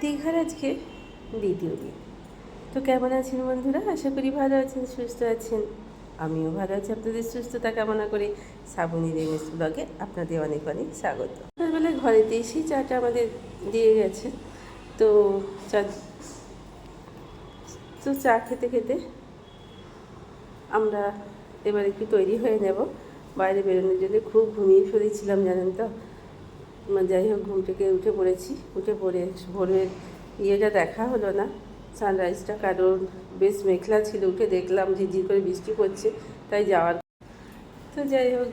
দীঘার আজকে দ্বিতীয় দিন। তো কেমন আছেন বন্ধুরা? আশা করি ভালো আছেন, সুস্থ আছেন। আমিও ভালো আছি। আপনাদের সুস্থতা কামনা করে শ্রাবণী রেমিস ব্লগে আপনাদের অনেক অনেক স্বাগত। সকালবেলা ঘরেতে এসেই চাটা আমাদের দিয়ে গেছে। তো চা তো চা খেতে খেতে আমরা এবার একটু তৈরি হয়ে নেব। বাইরে বেরোনোর জন্য খুব ঘুমিয়ে ফেলেছিলাম জানেন তো? যাই হোক, ঘুম থেকে উঠে পড়েছি। উঠে পড়ে ভোরের ইয়েটা দেখা হলো না সানরাইজটা কারণ বেশ মেঘলা ছিল। উঠে দেখলাম ঝিরঝির করে বৃষ্টি পড়ছে, তাই যাওয়ার তো যাই হোক,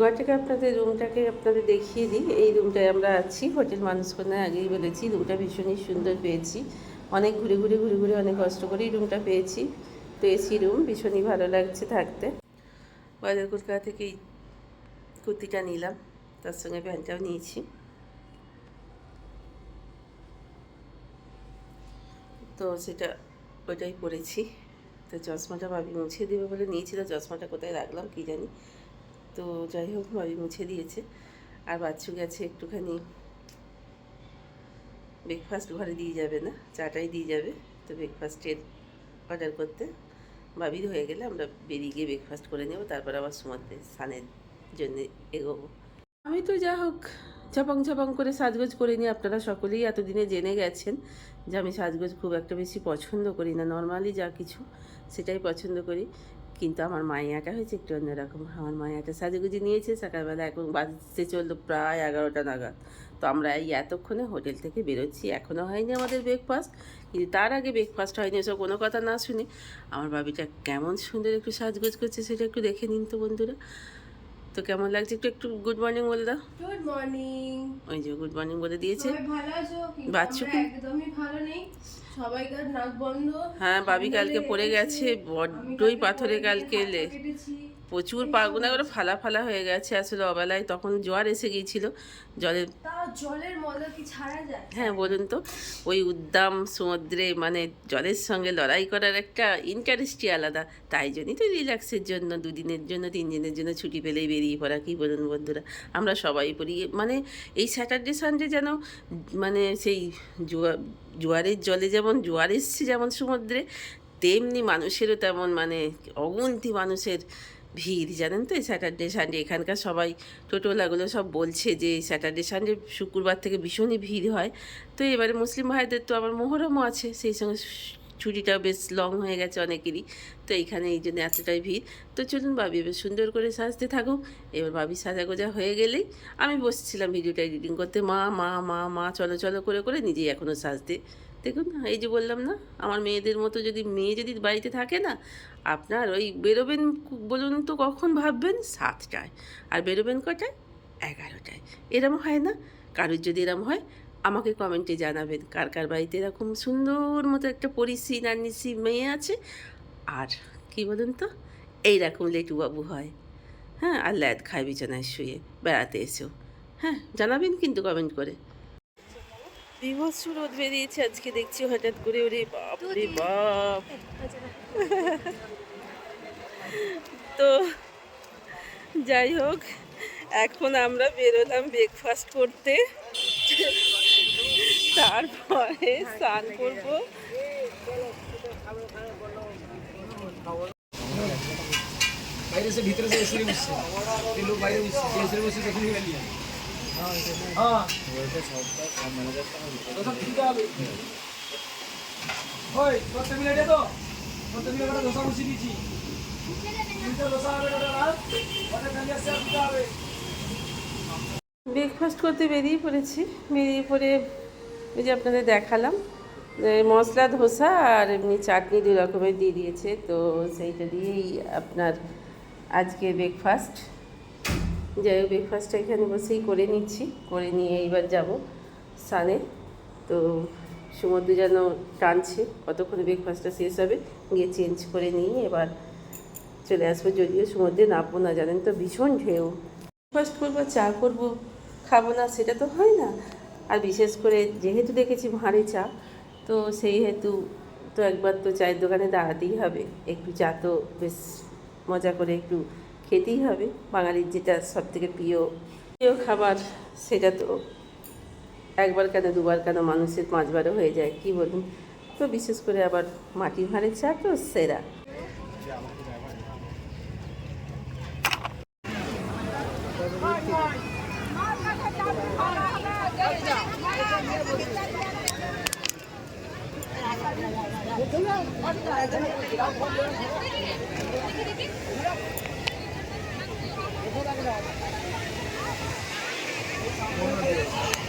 ঘরটাকে আপনাদের রুমটাকে আপনাদের দেখিয়ে দিই। এই রুমটায় আমরা আছি, হোটেল মানুষকন্যায় আগেই বলেছি রুমটা ভীষণই সুন্দর পেয়েছি। অনেক ঘুরে ঘুরে ঘুরে ঘুরে অনেক কষ্ট করেই রুমটা পেয়েছি। তো এসি রুম ভীষণই ভালো লাগছে থাকতে। বাজার কলকাতা থেকে কুর্তিটা নিলাম। তার সঙ্গে প্যান্টটাও নিয়েছি তো সেটা ওইটাই পরেছি তো চশমাটা ভাবি মুছে দেবে বলে নিয়েছিল চশমাটা কোথায় রাখলাম কী জানি। তো যাই হোক, ভাবি মুছে দিয়েছে। আর বাচ্চু গেছে একটুখানি। ব্রেকফাস্ট ঘরে দিয়ে যাবে না, চাটাই দিয়ে যাবে। তো ব্রেকফাস্টের অর্ডার করতে ভাবির হয়ে গেলে আমরা বেরিয়ে গিয়ে ব্রেকফাস্ট করে নেব, তারপর আবার সুমাতে স্নানের জন্য এগোবো। আমি তো যা হোক, ঝাপাং ঝাপাং করে সাজগোজ করে নিই। আপনারা সকলেই এতদিনে জেনে গেছেন যে আমি সাজগোজ খুব একটা বেশি পছন্দ করি না। নর্মালি যা কিছু সেটাই পছন্দ করি। কিন্তু আমার মাইয়াটা হয়েছে একটু অন্যরকম। আমার মাইয়াটা সাজুগুজি নিয়েছে সকালবেলা এখন বাজতে চলল প্রায় এগারোটা নাগাদ। তো আমরা এই এতক্ষণে হোটেল থেকে বেরোচ্ছি। এখনও হয়নি আমাদের ব্রেকফাস্ট কিন্তু তার আগে ব্রেকফাস্ট হয়নি ওসব কোনো কথা না শুনে। আমার বাবিটা কেমন সুন্দর একটু সাজগোজ করছে, সেটা একটু দেখে নিন তো বন্ধুরা। তো কেমন লাগছে? একটু একটু গুড মর্নিং বলে দাও। গুড মর্নিং ওই যে গুড মর্নিং বলে দিয়েছে। ভালো আছো? বাচ্চু একদমই ভালো নেই। সবাইকার নাক বন্ধ? হ্যাঁ বাবি কালকে পড়ে গেছে বড্ডই পাথরে কালকে লে এলে। প্রচুর পাগুনা করে ফালা ফালা হয়ে গেছে আসলে অবেলায় তখন জোয়ার এসে গিয়েছিল। জলের জলের মজা কি ছাড়া যায়? হ্যাঁ বলুন তো ওই উদ্দাম সমুদ্রে মানে জলের সঙ্গে লড়াই করার একটা ইন্টারেস্টই আলাদা। তাই জন্যই তো রিল্যাক্সের জন্য দুদিনের জন্য তিন দিনের জন্য ছুটি পেলেই বেরিয়ে পড়া কী বলুন বন্ধুরা? আমরা সবাই পড়ি মানে এই স্যাটারডে সানডে যেন মানে সেই জোয়া জোয়ারের জলে যেমন জোয়ার এসছে যেমন সমুদ্রে তেমনি মানুষেরও তেমন মানে অগুন্তি মানুষের ভিড়, জানেন তো? এই স্যাটারডে সানডে এখানকার সবাই টোটোলাগুলো সব বলছে যে স্যাটারডে সানডে শুক্রবার থেকে ভীষণই ভিড় হয়। তো এবারে মুসলিম ভাইদের তো আবার মোহরমও আছে, সেই সঙ্গে ছুটিটাও বেশ লং হয়ে গেছে অনেকেরই। তো এইখানে এই জন্য এতটাই ভিড়। তো চলুন ভাবি, এবার সুন্দর করে সাজতে থাকুক। এবার ভাবি, সাজা গোজা হয়ে গেলেই আমি বসছিলাম, ভিডিওটা এডিটিং করতে। মা মা মা মা, চলো চলো করে করে নিজেই এখনও সাজতে দেখুন এই যে বললাম না, আমার মেয়েদের মতো যদি মেয়ে যদি বাড়িতে থাকে না, আপনার ওই বেরোবেন বলুন তো কখন ভাববেন? সাতটায়। আর বেরোবেন কটায়? এগারোটায়। এরম হয় না? কারোর যদি এরম হয়, আমাকে কমেন্টে জানাবেন কার কার বাড়িতে এরকম সুন্দর মতো একটা পরিসি নান্নিসি মেয়ে আছে। আর কি বলুন তো এইরকম লেটুবাবু হয়। হ্যাঁ আর ল্যাদ খায় বিছানায় শুয়ে, বেড়াতে এসেও। হ্যাঁ জানাবেন কিন্তু কমেন্ট করে। বিভৎস রোদ বেরিয়েছে আজকে দেখছি হঠাৎ করে ওরে বাপ রে বাপ। তো যাই হোক এখন আমরা বেরোলাম ব্রেকফাস্ট করতে। তারপরে স্নান করব। বাইরে সে ভিতরে সে বাইরে বসছে লোক বাইরে বসছে তখন ব্রেকফাস্ট করতে বেরিয়ে পড়েছি। বেরিয়ে পড়ে ওই যে আপনাদের দেখালাম মশলা, ধোসা আর এমনি চাটনি দু রকমের দিয়ে দিয়েছে। তো সেইটা দিয়েই আপনার আজকে ব্রেকফাস্ট যাই হোক ব্রেকফাস্টটা এখানে বসেই করে নিচ্ছি। করে নিয়ে এইবার যাব সানে তো সমুদ্র যেন টানছে, কতক্ষণে ব্রেকফাস্টটা শেষ হবে, গিয়ে চেঞ্জ করে নিয়ে এবার চলে আসব। যদিও সমুদ্রে নামবো না, জানেন তো, ভীষণ ঢেউ। ব্রেকফাস্ট করব, চা করব, খাব না, সেটা তো হয় না। আর বিশেষ করে যেহেতু দেখেছি ভাঁড়ে চা, তো সেই হেতু তো একবার তো চায়ের দোকানে দাঁড়াতেই হবে। একটু চা তো বেশ মজা করে একটু খেতেই হবে। বাঙালির যেটা সব থেকে প্রিয় প্রিয় খাবার, সেটা তো একবার কেন, দুবার কেন মানুষের পাঁচবারও হয়ে যায়, কি বলুন? তো বিশেষ করে আবার মাটির ভাঁড়ের চা তো সেরা। Thank you.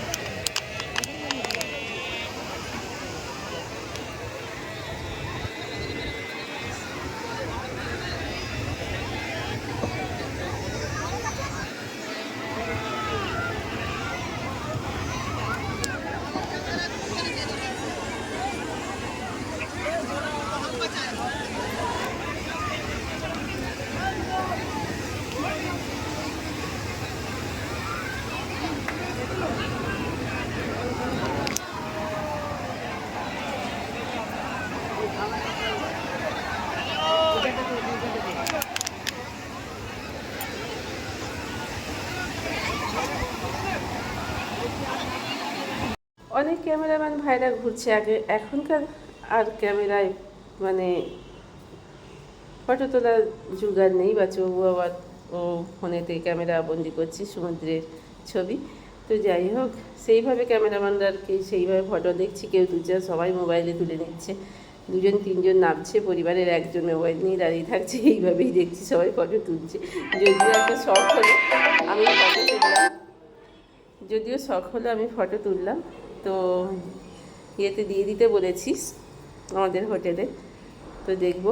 অনেক ক্যামেরাম্যান ভাইরা ঘুরছে আগে, এখনকার আর ক্যামেরায় মানে ফটো তোলার যুগ আর নেই, বা চবু আবার ও ফোনেতে ক্যামেরা বন্দি করছে সমুদ্রের ছবি। তো যাই হোক, সেইভাবে ক্যামেরাম্যানরা আর কি সেইভাবে ফটো দেখছি, কেউ তুলছে সবাই মোবাইলে তুলে নিচ্ছে। দুজন, তিনজন নামছে, পরিবারের একজন মোবাইল নিয়ে দাঁড়িয়ে থাকছে, এইভাবেই দেখছি সবাই ফটো তুলছে। যদিও একটা শখ হলো, আমি ফটো তুললাম। যদিও শখ হলো, আমি ফটো তুললাম। তো ইয়েতে দিয়ে দিতে বলেছিস আমাদের হোটেলে। তো দেখব,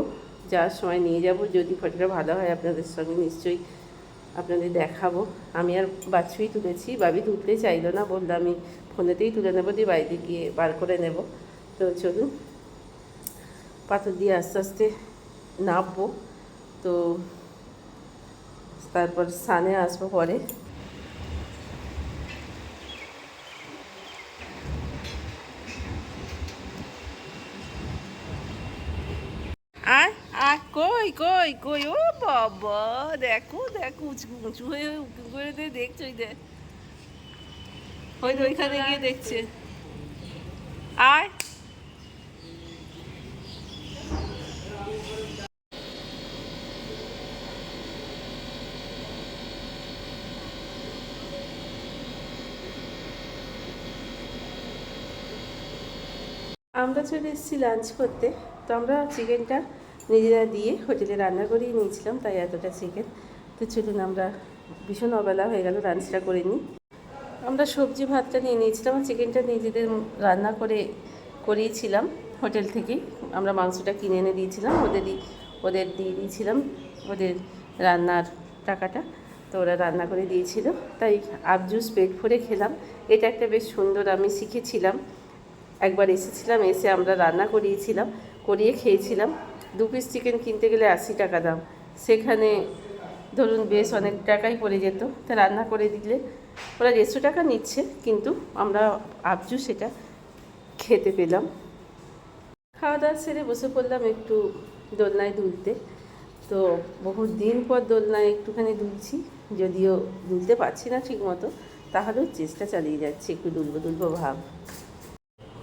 যাওয়ার সময় নিয়ে যাব। যদি ফটোটা ভালো হয়, আপনাদের সঙ্গে নিশ্চয়ই আপনাদের দেখাবো। আমি আর বাছুই তুলেছি, বাবি তুলতে চাইলো না, বলল আমি ফোনেতেই তুলে নেব, দিয়ে বাড়িতে গিয়ে বার করে নেব। তো চলুন পাথর দিয়ে আস্তে আস্তে নামবো তো তারপর সানে আসব পরে। আর আর কই কই কই? ও বাবা, দেখো দেখো, উঁচু উঁচু হয়ে উঁচু করে দিয়ে দেখছ দেখ ওই ওইখানে গিয়ে দেখছে। আয় আমরা চলে এসেছি লাঞ্চ করতে। তো আমরা চিকেনটা নিজেরা দিয়ে হোটেলে রান্না করেই নিয়েছিলাম, তাই এতটা চিকেন তো চলুন আমরা, ভীষণ অবেলা হয়ে গেল লাঞ্চটা করে নিই। আমরা সবজি ভাতটা নিয়ে নিয়েছিলাম চিকেনটা নিজেদের রান্না করে করিয়েছিলাম হোটেল থেকেই আমরা মাংসটা কিনে এনে দিয়েছিলাম ওদেরই ওদের দিয়ে দিয়েছিলাম ওদের রান্নার টাকাটা। তো ওরা রান্না করে দিয়েছিল। তাই আবজুস পেট ভরে খেলাম। এটা একটা বেশ সুন্দর, আমি শিখেছিলাম। একবার এসেছিলাম, এসে আমরা রান্না করিয়েছিলাম, করিয়ে খেয়েছিলাম। দু পিস চিকেন কিনতে গেলে আশি টাকা দাম। সেখানে ধরুন বেশ অনেক টাকাই পড়ে যেত। তা রান্না করে দিলে ওরা দেড়শো টাকা নিচ্ছে, কিন্তু আমরা আবজু সেটা খেতে পেলাম। খাওয়া দাওয়া সেরে বসে পড়লাম একটু দোলনায় দুলতে। তো বহু দিন পর দোলনায় একটুখানি দুলছি, যদিও দুলতে পারছি না ঠিক মতো তাহলেও চেষ্টা চালিয়ে যাচ্ছি, একটু দুলবো দুলবো ভাব।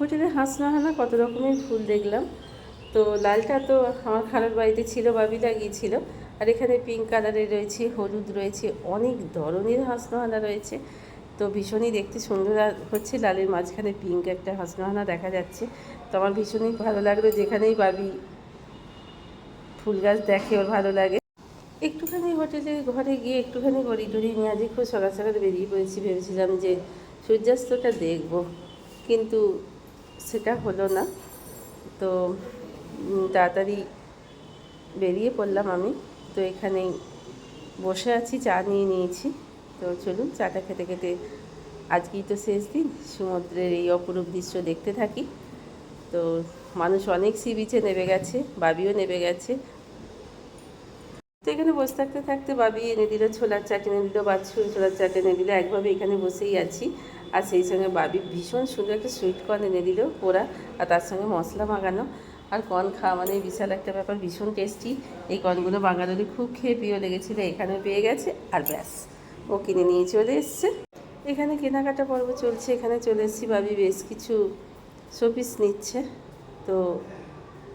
হোটেলে হাসনাহানা কত রকমের ফুল দেখলাম। তো লালটা তো আমার খালার বাড়িতে ছিল, বাবি লাগিয়েছিল। আর এখানে পিঙ্ক কালারের রয়েছে, হলুদ রয়েছে, অনেক ধরনের হাসনাহানা রয়েছে। তো ভীষণই দেখতে সুন্দর হচ্ছে লালের মাঝখানে পিঙ্ক একটা হাসনাহানা দেখা যাচ্ছে। তো আমার ভীষণই ভালো লাগল যেখানেই বাবি ফুল গাছ দেখে, ওর ভালো লাগে। একটুখানি হোটেলে, ঘরে গিয়ে একটুখানি গড়ি নিয়ে আজকে খুব সকাল সকাল বেরিয়ে পড়েছি। ভেবেছিলাম যে সূর্যাস্তটা দেখব। কিন্তু সেটা হলো না। তো তাড়াতাড়ি বেরিয়ে পড়লাম আমি। তো এখানেই বসে আছি, চা নিয়ে নিয়েছি। তো চলুন, চাটা খেতে খেতে আজকেই তো শেষ দিন। সমুদ্রের এই অপরূপ দৃশ্য দেখতে থাকি। তো মানুষ অনেক সি বিচে নেমে গেছে, বাবিও নেমে গেছে। তো এখানে বসে থাকতে থাকতে বাবি এনে দিল ছোলার চাট এনে দিল বাচ্চু ছোলার চাট এনে দিল। একভাবে এখানে বসেই আছি। আর সেই সঙ্গে বাবি ভীষণ সুন্দর একটা সুইট কর্ন এনে দিল পোড়া আর তার সঙ্গে মশলা মাখানো আর কর্ন খাওয়া মানে বিশাল একটা ব্যাপার, ভীষণ টেস্টি এই কর্নগুলো বাঙালি খুব খেয়ে প্রিয় লেগেছিলো, এখানেও পেয়ে গেছে, আর ব্যাস, ও কিনে নিয়ে চলে এসছে। এখানে কেনাকাটা পর্ব চলছে, এখানে চলে এসেছি ভাবি বেশ কিছু শোপিস নিচ্ছে। তো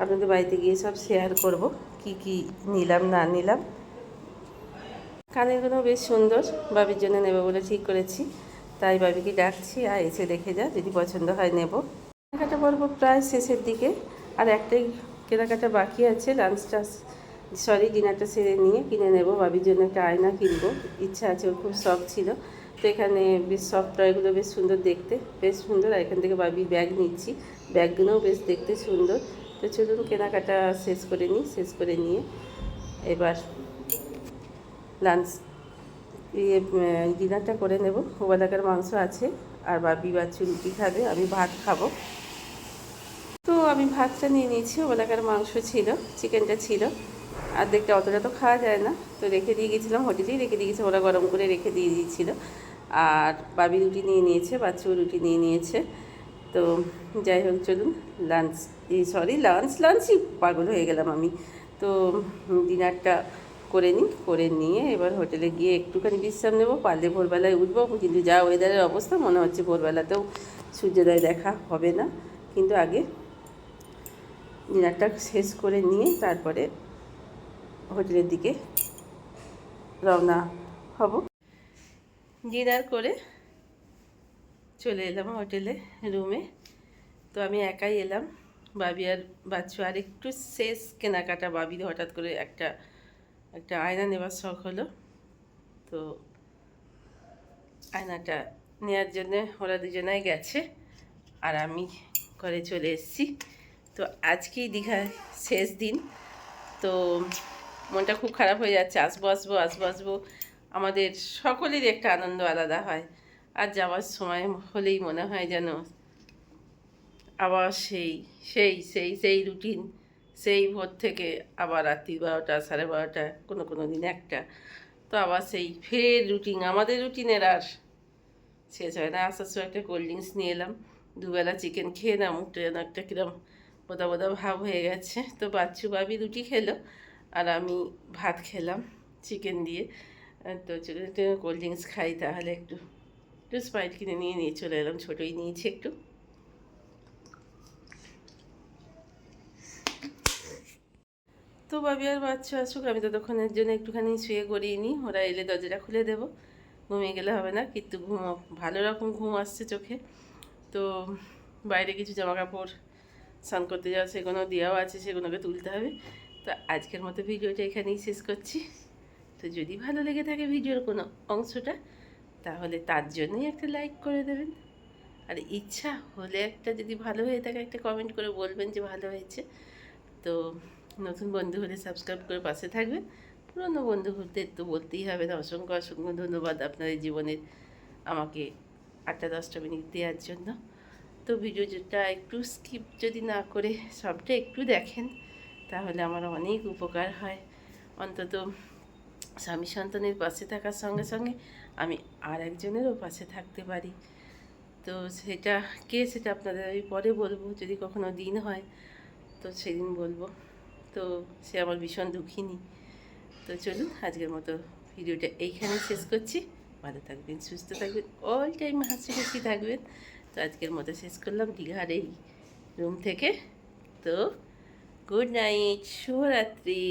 আপনাদের বাড়িতে গিয়ে সব শেয়ার করব, কি কি নিলাম, না নিলাম। কানেরগুলো বেশ সুন্দর, বাবির জন্য নেবে বলে ঠিক করেছি। তাই বাবিকে ডাকছি, আর এসে দেখে যা, যদি পছন্দ হয় নেব। কেনাকাটা পর্ব প্রায় শেষের দিকে, আর একটাই কেনাকাটা বাকি আছে লাঞ্চটা সরি ডিনারটা সেরে নিয়ে কিনে নেব। বাবির জন্য একটা আয়না কিনবো, ইচ্ছা আছে, ওর খুব শখ ছিল। তো এখানে বেশ সব টয়গুলো বেশ সুন্দর দেখতে, বেশ সুন্দর। আর এখান থেকে বাবির ব্যাগ নিচ্ছি। ব্যাগগুলোও বেশ দেখতে সুন্দর। তো চলুন কেনাকাটা শেষ করে নিই, শেষ করে নিয়ে এবার লাঞ্চ ইয়ে ডিনারটা করে নেব। ওবাদাকার মাংস আছে আর বাবি বাচ্চু রুটি খাবে, আমি ভাত খাব। তো আমি ভাতটা নিয়ে নিয়েছি ওবাদাকার মাংস ছিল, চিকেনটা ছিল। অর্ধেকটা অতটা তো খাওয়া যায় না, তো রেখে দিয়ে গেছিলাম, হোটেলেই রেখে দিয়ে গেছি, ওরা গরম করে রেখে দিয়ে দিয়েছিল। আর বাবি রুটি নিয়ে নিয়েছে বাচ্চু রুটি নিয়ে নিয়েছে। তো যাই হোক, চলুন লাঞ্চ সরি লাঞ্চ লাঞ্চই পাগল হয়ে গেলাম আমি। তো ডিনারটা করে নিই, করে নিয়ে এবার হোটেলে গিয়ে একটুখানি বিশ্রাম নেব। পারলে ভোরবেলায় উঠবো। কিন্তু যা ওয়েদারের অবস্থা, মনে হচ্ছে ভোরবেলাতেও সূর্যোদয় দেখা হবে না। কিন্তু আগে ডিনারটা শেষ করে নিয়ে তারপরে হোটেলের দিকে রওনা হব। ডিনার করে চলে এলাম হোটেলে রুমে তো আমি একাই এলাম। বাবি আর বাচ্চু আর একটু শেষ কেনাকাটা। বাবির হঠাৎ করে একটা একটা আয়না নেবার শখ হলো। তো আয়নাটা নেওয়ার জন্য ওরা দুজনাই গেছে আর আমি ঘরে চলে এসেছি। তো আজকেই দীঘায় শেষ দিন। তো মনটা খুব খারাপ হয়ে যাচ্ছে, আসব আসব আসব আসব। আমাদের সকলেরই একটা আনন্দ আলাদা হয়। আর যাওয়ার সময় হলেই মনে হয় যেন আবার সেই সেই সেই সেই রুটিন সেই ভোর থেকে আবার রাত্রি বারোটা, সাড়ে বারোটা, কোনো কোনো দিন একটা। তো আবার সেই ফের রুটিন আমাদের রুটিনের আর শেষ হয় না। আসার সময় একটা কোল্ড ড্রিঙ্কস নিয়ে এলাম। দুবেলা চিকেন খেয়ে না মুখটা যেন একটা কিরম বোদা বোদা ভাব হয়ে গেছে। তো বাচ্চু বাবি রুটি খেলো আর আমি ভাত খেলাম চিকেন দিয়ে। তো কোল্ড ড্রিঙ্কস খাই তাহলে একটু একটু স্প্রাইট কিনে নিয়ে নিয়ে চলে এলাম, ছোটোই নিয়েছি একটু। তো বাবি আর বাচ্চা আসুক, আমি ততক্ষণের জন্য একটুখানি শুয়ে গড়িয়ে নিই, ওরা এলে দরজাটা খুলে দেবো। ঘুমিয়ে গেলে হবে না, কিন্তু ঘুম, ভালো রকম ঘুম আসছে চোখে। তো বাইরে কিছু জামা কাপড় স্নান করতে যাওয়া, সেগুলো দেওয়াও আছে, সেগুলোকে তুলতে হবে। তো আজকের মতো ভিডিওটা এখানেই শেষ করছি। তো যদি ভালো লেগে থাকে ভিডিওর কোনো অংশটা, তাহলে তার জন্যই একটা লাইক করে দেবেন। আর ইচ্ছা হলে একটা যদি ভালো হয়ে থাকে, একটা কমেন্ট করে বলবেন যে ভালো হয়েছে। তো নতুন বন্ধু হলে সাবস্ক্রাইব করে পাশে থাকবেন। পুরনো বন্ধুদের তো বলতেই হবে না, অসংখ্য অসংখ্য ধন্যবাদ আপনাদের জীবনের আমাকে আটটা দশটা মিনিট দেওয়ার জন্য। তো ভিডিওটা একটু স্কিপ যদি না করে সবটা একটু দেখেন, তাহলে আমার অনেক উপকার হয়। অন্তত স্বামী সন্তানের পাশে থাকার সঙ্গে সঙ্গে আমি আর একজনেরও পাশে থাকতে পারি। তো সেটা, কে সেটা আপনাদের আমি পরে বলব, যদি কখনো দিন হয়, তো সেদিন বলব। তো সে আমার ভীষণ দুঃখিনী। তো চলুন আজকের মতো ভিডিওটা এইখানে শেষ করছি। ভালো থাকবেন, সুস্থ থাকবেন অল টাইম হাসি হাসি থাকবেন। তো আজকের মতো শেষ করলাম দীঘার এই রুম থেকে। তো গুড নাইট শুভরাত্রি।